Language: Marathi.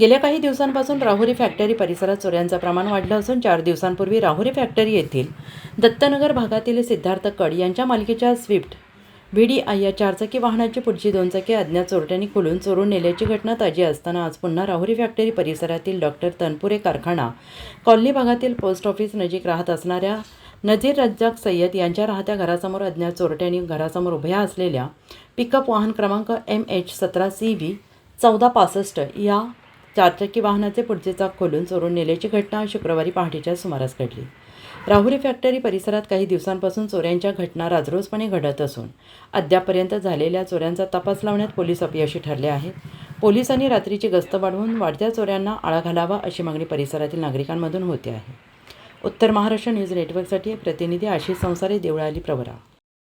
गेल्या काही दिवसांपासून राहुरी फॅक्टरी परिसरात चोऱ्यांचं प्रमाण वाढलं असून चार दिवसांपूर्वी राहुरी फॅक्टरी येथील दत्तनगर भागातील सिद्धार्थ कड यांच्या मालकीच्या स्विफ्ट व्ही डी आय या चारचाकी वाहनाची पुढची दोन चाकी अज्ञात चोरट्यांनी खोलून चोरून नेल्याची घटना ताजी असताना आज पुन्हा राहुरी फॅक्टरी परिसरातील डॉक्टर तनपुरे कारखाना कॉलनी भागातील पोस्ट ऑफिस नजीक राहत असणाऱ्या नजीर रज्जाक सय्यद यांच्या राहत्या घरासमोर अज्ञात चोरट्यांनी घरासमोर उभ्या असलेल्या पिकअप वाहन क्रमांक एम एच सतरा सी व्ही चौदा पासष्ट या चारचाकी वाहनाचे पुढचे चाक खोलून चोरून नेल्याची घटना शुक्रवारी पहाटेच्या सुमारास घडली. राहुरी फॅक्टरी परिसरात काही दिवसांपासून चोऱ्यांच्या घटना राजरोसपणे घडत असून अद्यापपर्यंत झालेल्या चोऱ्यांचा तपास लावण्यात पोलीस अपयशी ठरले आहेत. पोलिसांनी रात्रीची गस्त वाढवून वाढत्या चोऱ्यांना आळा घालावा अशी मागणी परिसरातील नागरिकांमधून होते आहे. उत्तर महाराष्ट्र न्यूज नेटवर्कसाठी प्रतिनिधी आशिष संसारे देवळाली प्रवरा.